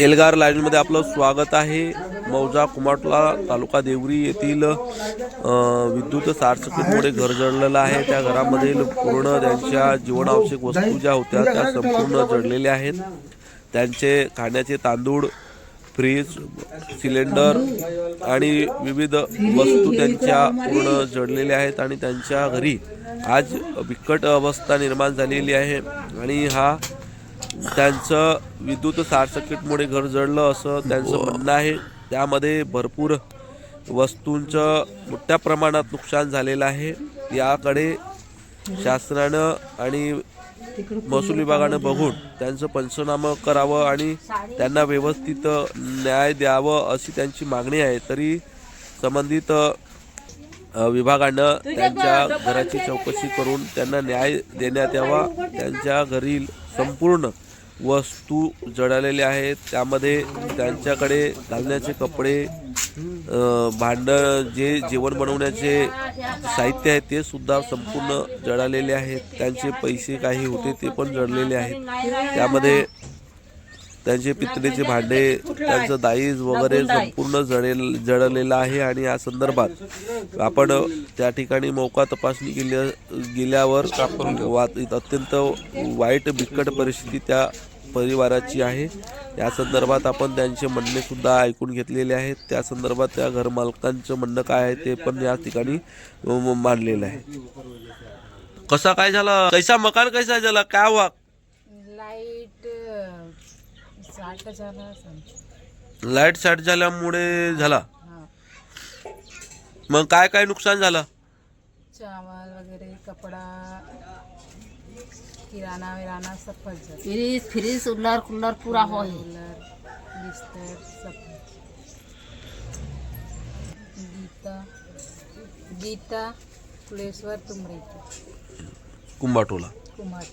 एल्गार लाईनमध्ये आपलं स्वागत आहे. मौजा कुमाटला तालुका देवरी येथील विद्युत सारसकीमुळे घर जळलेलं आहे. त्या घरामधील पूर्ण त्यांच्या जीवनावश्यक वस्तू ज्या होत्या त्या संपूर्ण जडलेल्या आहेत. त्यांचे खाण्याचे तांदूळ फ्रीज सिलेंडर आणि विविध वस्तू त्यांच्या पूर्ण जडलेल्या आहेत आणि त्यांच्या घरी आज बिकट अवस्था निर्माण झालेली आहे. आणि हा त्यांचं विद्युत शॉर्ट सर्किटमुळे घर जळलं असं त्यांचं म्हणणं आहे. त्यामध्ये भरपूर वस्तूंचं मोठ्या प्रमाणात नुकसान झालेलं आहे. याकडे शासनानं आणि महसूल विभागानं बघून त्यांचं पंचनामं करावं आणि त्यांना व्यवस्थित न्याय द्यावं अशी त्यांची मागणी आहे. तरी संबंधित विभागानं त्यांच्या घराची चौकशी करून त्यांना न्याय देण्यात यावा. त्यांच्या घरील संपूर्ण वस्तू जळालेल्या आहेत. त्यामध्ये त्यांच्याकडे घालण्याचे कपडे अ, जे जेवण बनवण्याचे साहित्य आहे ते सुद्धा संपूर्ण जळालेले आहेत. त्यांचे पैसे काही होते ते पण जळलेले आहेत. त्यामध्ये त्यांचे पितळेचे भांडे त्यांचं दाईज वगैरे संपूर्ण जळेल जळलेलं आहे आणि या संदर्भात आपण त्या ठिकाणी मौका तपासणी केल्या गेल्यावर वात अत्यंत वाईट बिकट परिस्थिती त्या परिवाराची आहे. या संदर्भात आपण त्यांचे म्हणणे सुद्धा ऐकून घेतलेले आहेत. त्या संदर्भात त्या घरमालकांचं म्हणणं काय आहे ते पण या ठिकाणी मांडलेलं आहे. कसा काय झाला? कैसा मकान कैसा झाला? काय हुआ लाइट. लाइट शॉर्ट झाल्यामुळे झाला. मग काय काय नुकसान झालं? चावल वगैरे कपडा किराणा विराणा सब फंस जाता. फ्रिज फ्रिज कूलर कूलर पूरा हो है कूलर बिस्तर सब गीता गीता कुलेश्वर तुमरेकर कुंभाटोला. कुमार